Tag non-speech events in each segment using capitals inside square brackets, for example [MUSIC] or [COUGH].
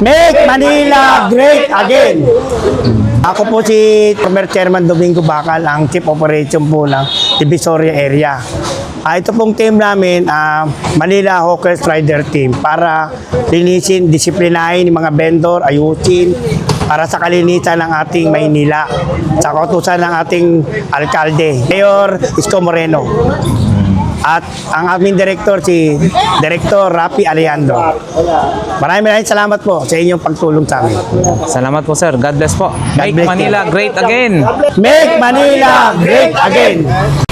Make Manila Great Again! Ako po si former Chairman Domingo Bacal, ang Chief Operation po ng Divisoria Area. Ah, ito pong team namin, ah, Manila Hawkers Rider Team, para linisin, disiplinahin yung mga vendor, ayusin, para sa kalinisan ng ating Maynila. Sa kautusan ng ating alkalde, Mayor Isko Moreno. At ang aming director si Director Rapi Alejandro. Maraming maraming salamat po sa inyong pagtulong sa amin. Salamat po sir. God bless po. Make bless Manila you. great again. Make Manila great again!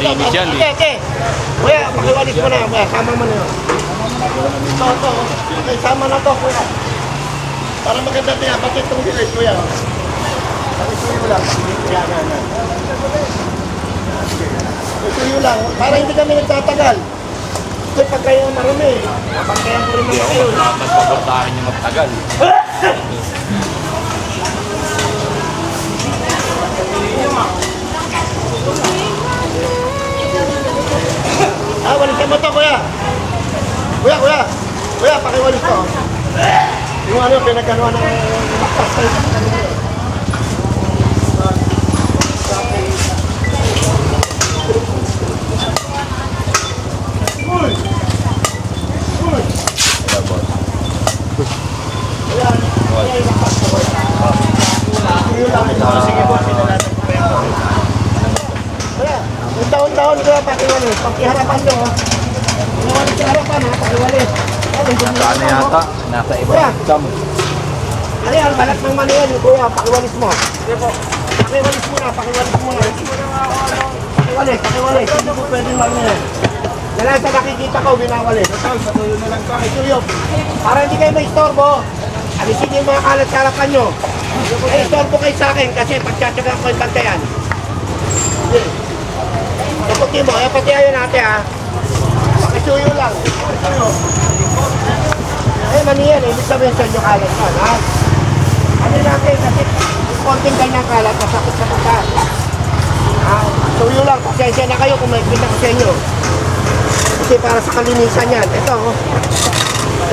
Malinis yan. Okay, Eh. okay. Kuya, pakiwalis mo na. Kuya, sama mo na yun. Ito, ito. Okay, sama na to, kuya. Para maganda niya, bakit itong dilis, kuya? Pakisuyo lang. Yan, yan, yan. Lang. Para hindi kami nagtatagal. Kasi pag kayo marumi, nabantayan ko rin mga kayo. Pabortahin yung magtagal. [LAUGHS] mo to, kuya. Kuya, kuya. Kuya, pakiwalis to. Yung ano, pinagano ng maktas kayo sa kanila. Uy! Uy! Ayan. Ayan, maktas ko. Sige po, pinalasan ko pa yung Kuya, yung taon-taon ko pakiwalis. Pakiharapan nyo, sa. Ano yata? Nasa iba. Kuya, ano yan? Balat ng mani yan, kuya. Pakiwalis mo. Sige po. Pakiwalis mo na, pakiwalis mo na. Pakiwalis, pakiwalis. Hindi po pwedeng lang na yan. Dala sa nakikita ko, binawalis. Ito, patuyo na lang. Ituyo. Para hindi kayo may istorbo, alisin niyo yung mga kalat sa harapan nyo. May istorbo kayo sa akin kasi pagtsatsagaan ko yung bantayan. Kaputi mo, eh, pati ayun natin ha. Pakisuyo lang. Pakisuyo. Eh, mani yan, ibig sabihin sa inyo kalat yan, ha? Ano natin, kasi konting ganyang kalat, masakit sa mata. Ah, tuyo lang, pasensya na kayo kung may kita sa inyo. Kasi para sa kalinisan yan. Ito, oh.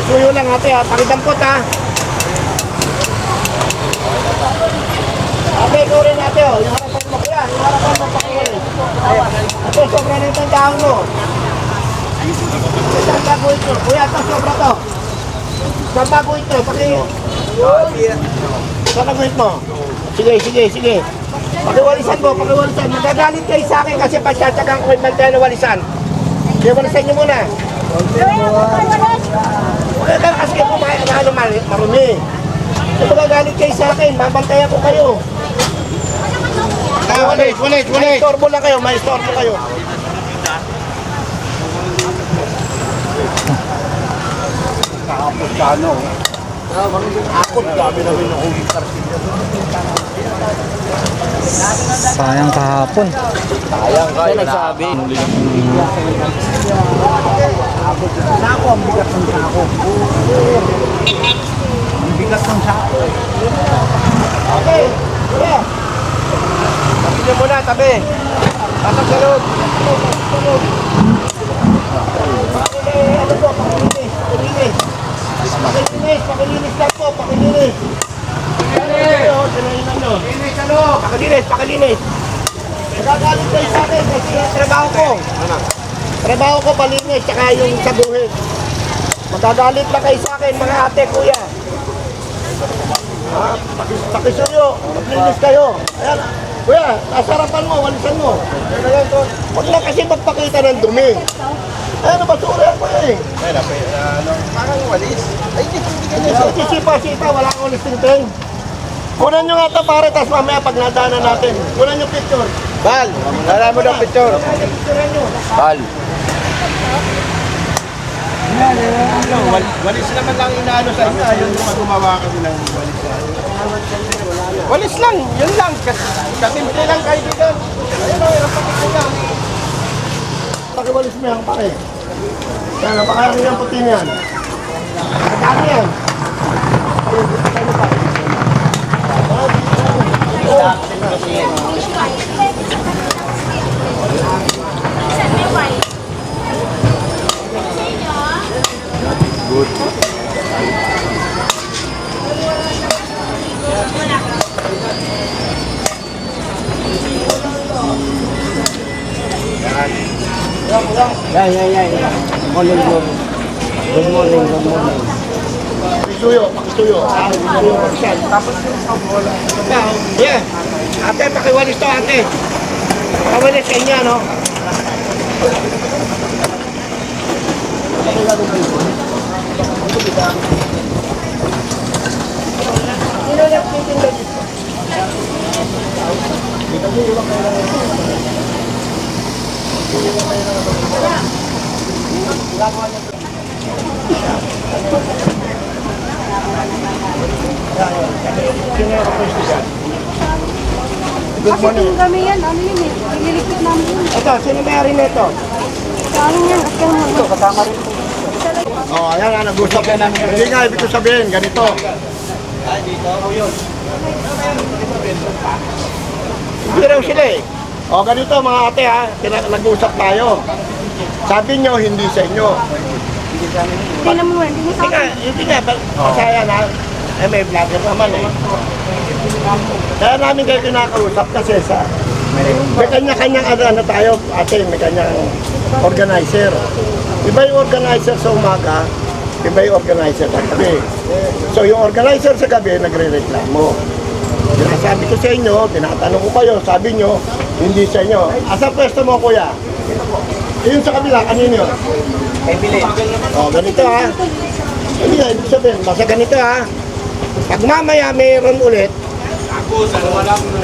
Tuyo lang ate, ha? Pakidampot, ha? Ate, ikaw rin ate, oh. Yung harapan mo, kuya. Yung harapan mo, pakiwalay. Ate, sobra na itong dahon mo. Isang bago ito. Kuya, ito, sobra to. Isang bago ito. Paki... Ang mo? Sige, sige, sige. Pakiwalisan mo, pakiwalisan. Magagalit kayo sa akin kasi pagtsatsagang ko yung bantayan na walisan. Kaya walisan niyo muna. Wala ka kasi kumain na ano mar- marumi. Kung magagalit kayo sa akin, mabantayan ko kayo. Walit, walit, walit. May istorbo lang kayo, may istorbo kayo. Nakapos ka ano? Akot, dami na rin akong Sayang kahapon. Sayang ka, yun nagsabi. Sako, ang bigat ng sako. Ang bigat ng sako. Okay, yeah. Tabi niyo muna, tabi. Pasok sa loob. Pasok sa loob. Okay, ano po, Pakilinis, pakilinis lang pakilinis. Pakilinis. Pakilinis, ano? Pakilinis, pakilinis. Nagagalit kayo sa akin kasi yung trabaho ko. Trabaho ko palinis, tsaka yung saguhin. Magagalit lang kayo sa akin, mga ate, kuya. Ah, paki- pakisuyo, maglinis kayo. Ayan, kuya, nasa harapan mo, walisan mo. Huwag lang kasi magpakita ng dumi. Ano, basura yan kuya eh. Parang walis. Ay, di, hindi ka Hindi, si sipa-sipa, wala akong listing train. Kunan nyo nga ito pare, tapos mamaya pag nadaanan natin. Kunan nyo picture. Bal, wala mo ng picture. Nyo. Bal. Walis naman lang inaano sa inyo. Ayun yung gumawa kami ng walis. Walis lang, yun lang. Kasi, kasimple lang kaibigan. Ayun o, yung pakita niya. Pakiwalis mo yan pare. Yan, napakayari yung puti niyan. Magkano yan? Yan, yan, yan. Morning, good Good morning, good morning. Pakisuyo, pakisal. Tapos yung sabola. Ikaw, yeah. Ate, pakiwalis to ate. Pakiwalis sa inyo, no? Sino nagtitinda dito? Good morning. Kasi kami yan, ano yun eh, nililipit namin yun. Ito, sino may-ari nito? Kami yan, at yan. kasama rin po. Oh, ayan na, nag-usap yan namin. Hindi nga, ibig ko sabihin, ganito. Hindi raw sila eh. O, ganito mga ate ha, Kina- nag-usap tayo. Sabi nyo, hindi sa inyo. Hindi naman, hindi mo sa Hindi nga, hindi nga, masaya na. Eh, may vlogger naman eh. Kaya namin kayo kinakausap kasi sa may kanya-kanyang ano, ano tayo, ate, may kanyang organizer. Iba yung organizer sa umaga, iba yung organizer sa gabi. So yung organizer sa gabi, nagre-reklamo. Sinasabi ko sa inyo, tinatanong ko kayo, sabi nyo, hindi sa inyo. Asa pwesto mo, kuya? Yun sa kabila, kanino yun? Kay Bilin. O, ganito ha. Hindi nga, ibig sabihin, basta ganito ha. Pag mamaya mayroon ulit,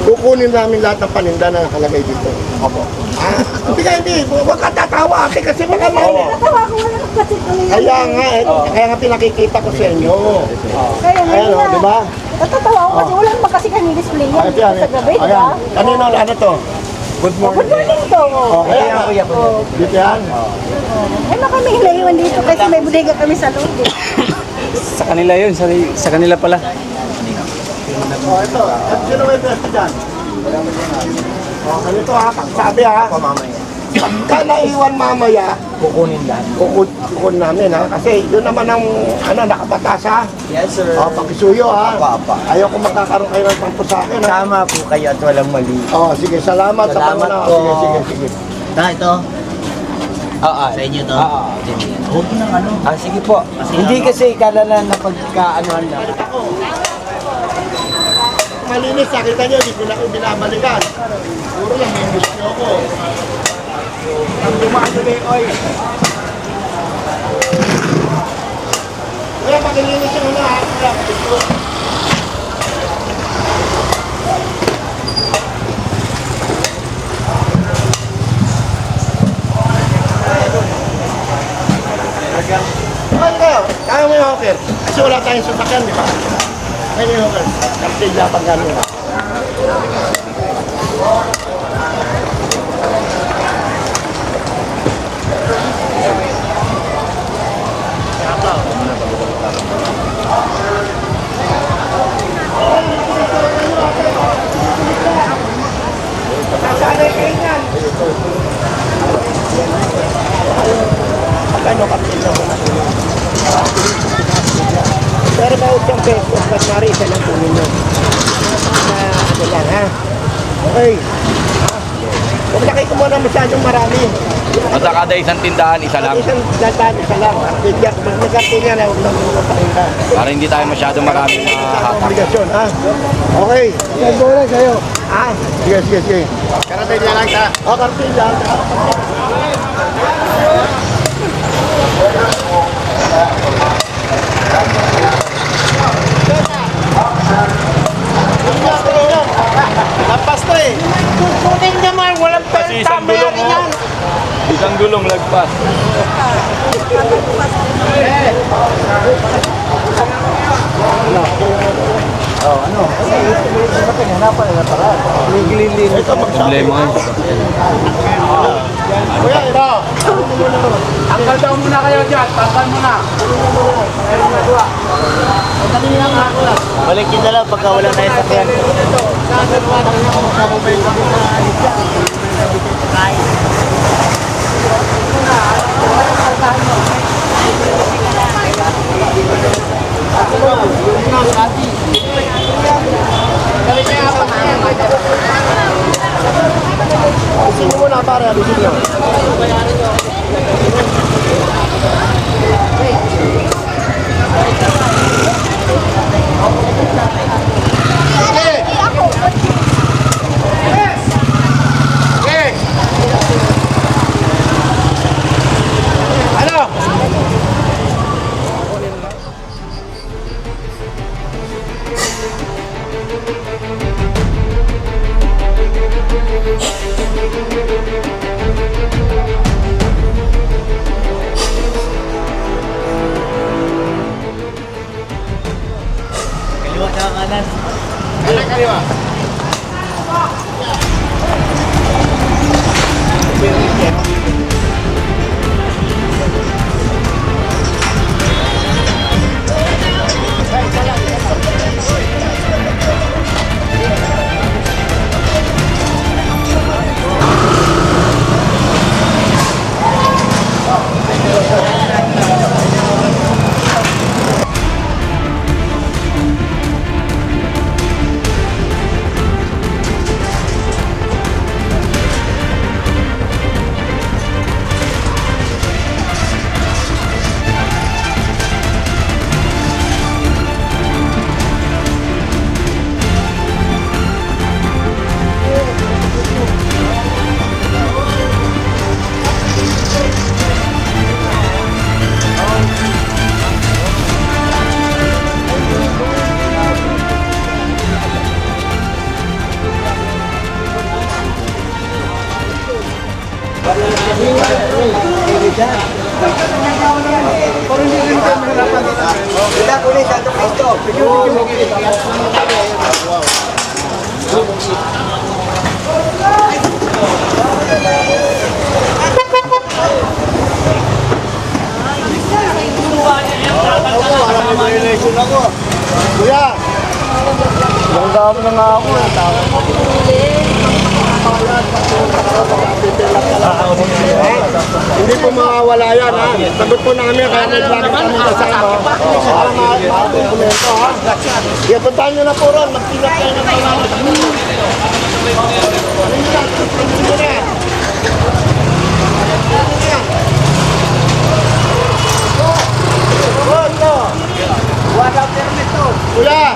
kukunin namin lahat ng paninda na nakalagay dito. Opo. Ah, hindi ka, hindi. Huwag ka tatawa ate kasi baka mamaya. Natawa ko wala kasi kami yan. Kaya nga, eh, kaya nga pinakikita ko sa inyo. Kaya nga Ayan o, na. di ba? Natatawa ko kasi wala naman kasi kami display yan. Ayun, yan. Sa gabi, di ba? Ayan. Kanino, ano to? Good Good morning to. Oh, kaya nga. Dito yan. Ano kami hinayuan dito kasi may bodega kami sa loob eh. [COUGHS] Sa kanila yun, sa, sa kanila pala. Oh, ito. Sino may pwesto dyan? Oh, ganito ha, pakisabi ha. Pagka naiwan mamaya, Kukunin lang. kukun, kukun namin ha. Kasi yun naman ang ano, nakabatas ha. Yes, sir. Oh, pakisuyo ha. Apa, apa. Ayaw ko magkakaroon kayo ng tampo sa akin ha. Tama po kayo at walang mali. Oh, sige, salamat, sa Salamat panguna. po. Sige, sige, sige. Na, ito. Ah, ah. Sa inyo to? Ah, Huwag na ano. Ah, sige po. Hindi kasi kalalan na pagkaanuhan na. Malinis, nakita nyo, di ko na ko binabalikan. Puro lang, may gusto nyo ako. Ang dumatuloy, oy. Kaya pakilinis yung una ha. Kaya mo yung hawker? Kasi wala tayong sasakyan, di ba? Kaya yung hawker. Kasi Japan gano'n na. Sasanay kayo niyan. Ano kapit na mo? pesos, mas mari isa lang kunin mo. Na ano lang ha. Okay. Ha? Huwag na kayo kumuha ng masyadong marami. Basta kada isang tindahan, isa lang. Isang dataan, isa lang. Bigyan, magkarte niya na huwag lang magpapakita. Para hindi tayo masyadong maraming Sa mahahatak. obligasyon, ha? Okay. Ko lang sa'yo. Ha? Sige, sige, sige. Karating niya lang ta. O, kartil lang. Lampas to eh. Kukunin naman, walang Kasi isang gulong mo. Isang gulong lagpas. Problema yun. Kuya, ito. Tanggal daw muna kayo dyan. Tanggal muna. Balikin na lang pagka wala na yung sakyan. Sino mo na, pare? Abisin nyo. Ano? Po mawawala yan ha. Sagot po namin kaya may vlog kami kasama. Para ma-dokumento ha. Sige, puntahan nyo na po ron. Magtinap kayo ng pangalan. Kuya,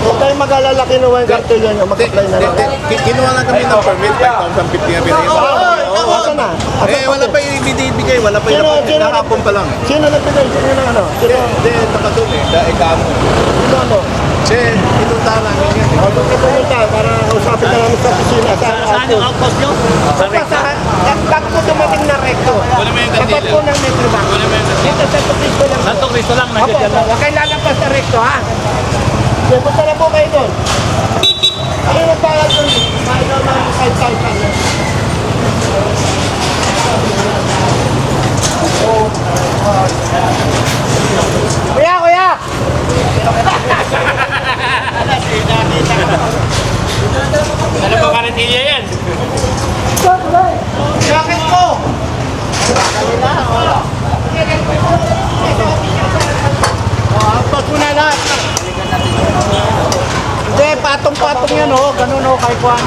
huwag kayong mag-alala kinuha yung kartilyo nyo. Mag-apply na lang. Kinuha lang kami ng permit, 5,050 nga binigay. Oo, asa na? Asa Eh, wala pa yung ibibigay, wala pa yung nakapon pa lang. sino nagbigay? Sino na ano? Sino, Hindi, nakatun eh, dahil kamo. sino ano? Kasi, pinuntahan namin yan. eh. O, doon kayo pumunta para usapin na namin sa opisina. Saan yung outpost nyo? Sa recto. Bago po dumating na recto. Kunin mo yung kandila. po ng metro ba? Kunin mo yung Dito sa Cristo lang. Santo Cristo lang, Opo. Huwag kayo lalagpas sa recto, ha? Sige, punta na po kayo doon. Ano yung bayad doon? Daw ng 5,000. Kuya, kuya! Ano Alam ko karatilya yan. Jacket ko! Pag muna lahat. Hindi, patong-patong yan o. Ganun o, kay Juan.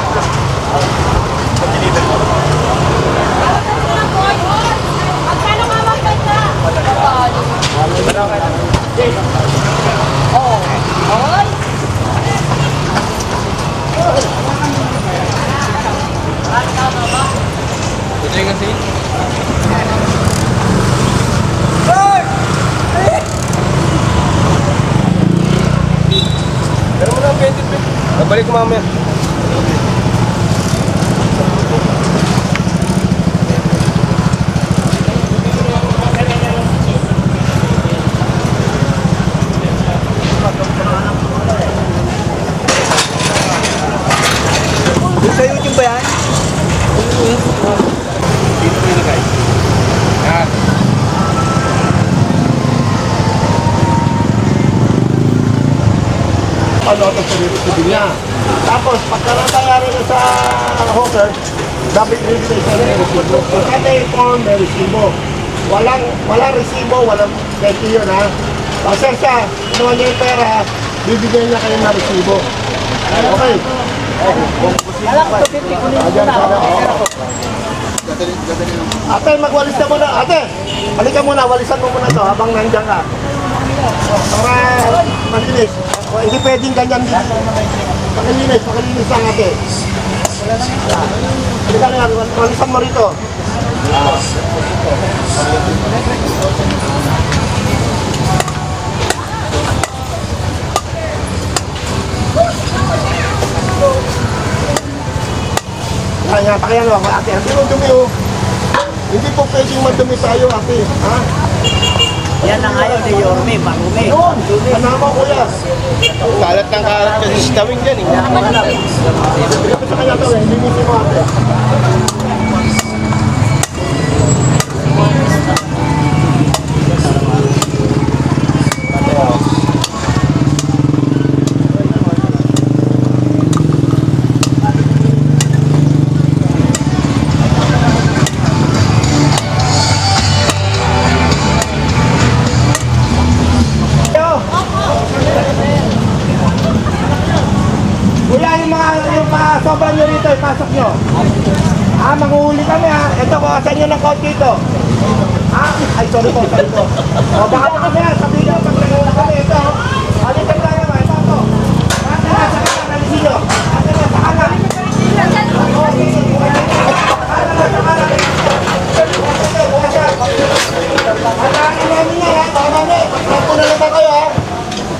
Ano ito sa resibo niya. Tapos, pagka natayari na sa hawker, dapat bibigay sa rin resibo. So, kada inform may resibo. Walang, walang resibo, walang pwede yun ha. Pasensya, kinuha niya yung pera, bibigyan niya kayo ng resibo. Okay. Ayan, sana, oh. Ate, magwalis ka muna. Ate, halika muna, walisan mo muna to habang nandiyan ka. Para malinis. O, hindi pwedeng ganyan dito. Pakilinis, pakilinis lang ate. Halika na yan, walisan mo rito. Kaya, kaya ako ate. Ate, dumi oh. Hindi po pwedeng madumi tayo ate. Ha? Yan ang ayaw ni Yorme, marumi. Yun, kanama ko yan. Kalat ng kalat kasi si Tawing dyan eh. Hindi ko sa kanya to eh, linisin mo ate. Sobra nyo rito, ipasok nyo. Ah, manguhuli kami ha. Ito, kukasan nyo ng konti ito. Ah, ay, sorry po, sorry po. O, baka pa kasi sabihin nyo, pag nanguhuli kami, ito. Alitan tayo ba, ito. Ate na, sa kanan, alisin nyo. Ate na, sa kanan. Sige, kanan na, sa kanan. Ito, niya, ha. Niya, na ha.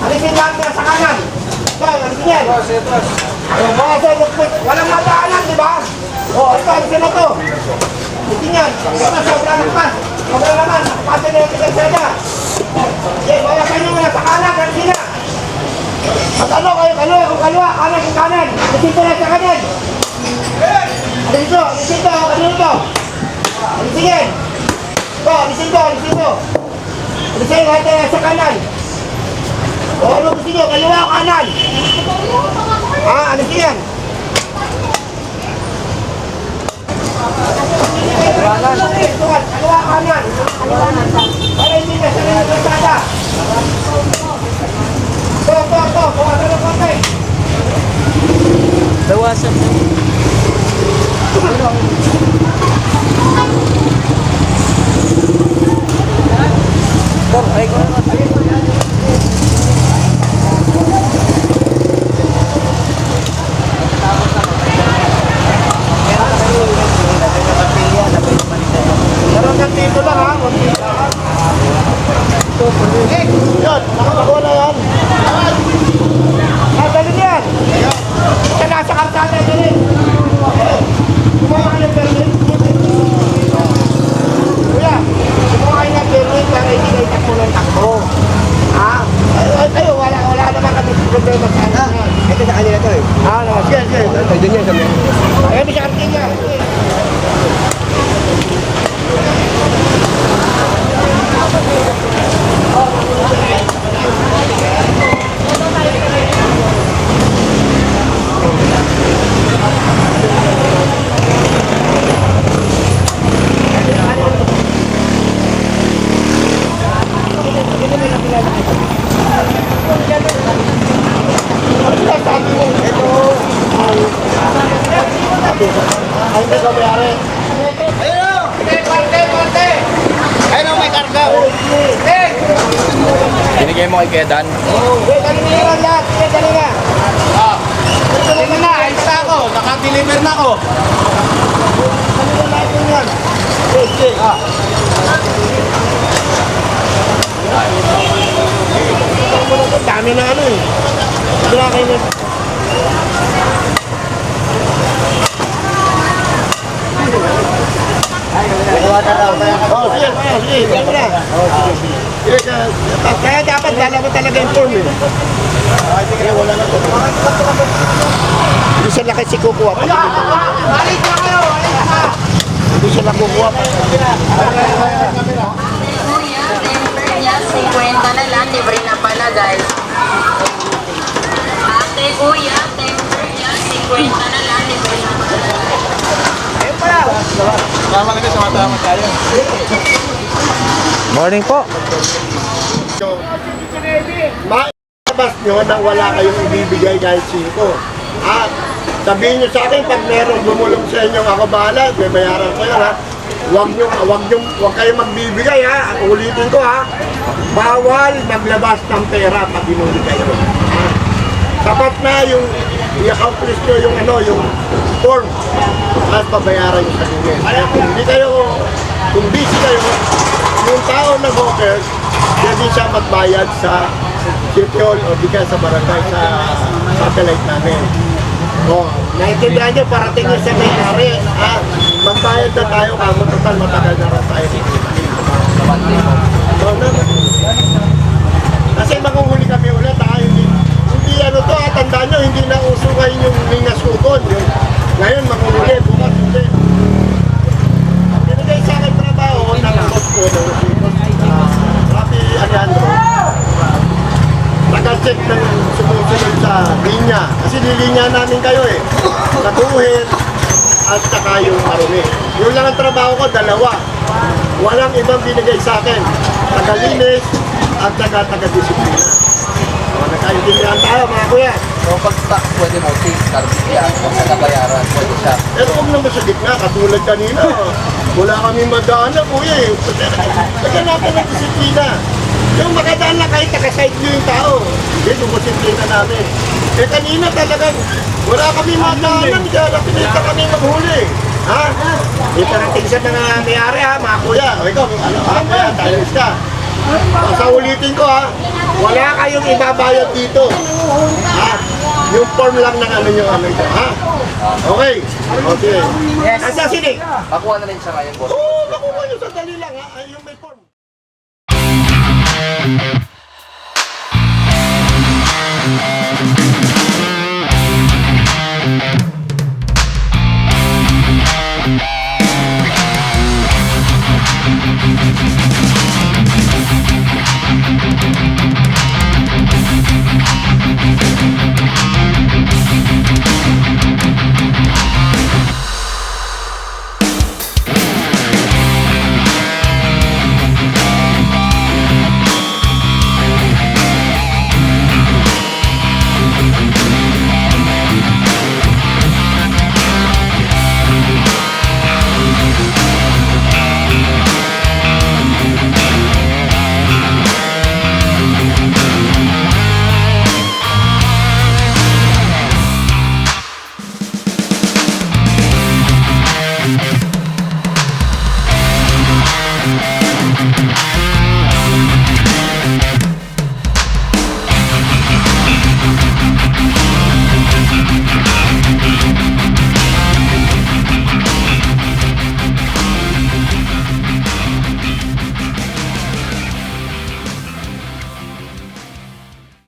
Alisin na kanan. Ito, alisin. Lukpit. Walang mataanan, di ba? O, ito, alisin na to. Alisin yan. Ito, sobra naman. Sobra naman. Pati na yung tigas na Sige, bawasan nyo muna sa kanan, alisin na. At ano kayo, kaliwa kung kaliwa, kanan kung kanan. Ko na sa kanan. Alisin to, alisin to, alisin. Ito, alisin to, alisin to. Alisin lahat na sa kanan. O, ano gusto nyo, kaliwa o kanan? Ah, ano yan? Kaliwa kanan. Para hindi na sa rin ng sada. To, to, to, bawasan ng konti. Bawasan. Pero hanggang dito lang ha, huwag dito ha. Eh, Yan, nakakakuha na yan. Ah, dali yan. Sa nasa kartada dali. Kumuha ka ng permit. Kuya, kumuha kayo ng permit para hindi kayo takbo ng takbo. Ha? Ay, ay, kayo, wala, wala naman kami problema sa ano. Ito sa kanila to eh. Ah, no, sige, sige. Ito din yan sa mga. Ayun, sa kanila. Bigay mo kay Kedan. Sige, dali na yan lahat. Sige, dali na. Ito na, ayos na ako. Naka-deliver na ako. Dali na lahat yun yan. Sige, sige. Ah. Dami na ano eh. Wala kayo na. Oh, sige, sige, sige, sige na. Sige, Kaya dapat dala mo talaga yung form eh. Hindi sila kasi kukuha pa. Balik na kayo! Balik na! Hindi kukuha pa. 50 na lang, libre na pala guys. Ate, kuya, temper niya, 50 na lang, na. Tama na sa matama tayo. Morning po. Maibas nyo na wala kayong ibibigay kahit siko. At sabihin nyo sa akin, pag meron bumulong sa inyo, ako bahala, may bayaran ko yan ha. Huwag nyo, huwag nyo, huwag kayo magbibigay ha. Ulitin ko ha. Bawal maglabas ng pera pag binuli kayo. Ha? Sapat na yung i-accomplish nyo yung ano, yung form. At pabayaran sa inyo. Kaya kung hindi kayo, kung busy kayo, yung tao na voter, pwede siya magbayad sa hall o di sa barangay sa satellite namin. Oh, naintindihan nyo, parating nyo sa may ari. Ah, magbayad na tayo kamo total matagal na rin tayo. So, na, kasi manguhuli kami ulit ha, hindi, hindi ano to, ha, tandaan nyo, hindi na uso ngayon yung Minas Kukon. Yung, ngayon manguhuli, bukas hindi. Binigay sa akin trabaho ng boss ko, ng Rafi Alejandro, nag-check ng sumusunod sa linya. Kasi nilinya namin kayo eh. Natuhin at saka yung marumi. Yung lang ang trabaho ko, dalawa. Walang ibang binigay sa akin. Tagalinis at saka taga-disiplina. O, nagkaintindihan tayo mga kuya. So pag stock, pwede mo take service yan. Kung sa nabayaran, pwede siya. Pero huwag naman sa gitna, katulad kanina. Wala kami madaanan, kuya eh. Lagyan natin ng disiplina. Yung makadaan lang kahit nakaside nyo yung tao. Hindi, yung disiplina namin. Eh kanina talagang wala kami madaanan, kaya pinita kami maghuli. Ha? Iparating sa mga may-ari ha, mga kuya. O ikaw, ano ha, kuya, tayo ka. Sa ulitin ko ha, wala kayong ibabayad dito. Ha? Yung form lang ng ano nyo, ano ito, ha? Okay. Okay. Yes. Nasa sini? Pakuha na rin siya ngayon, boss. Oo, oh, pakuha nyo. Sandali lang, ha? Yung may form.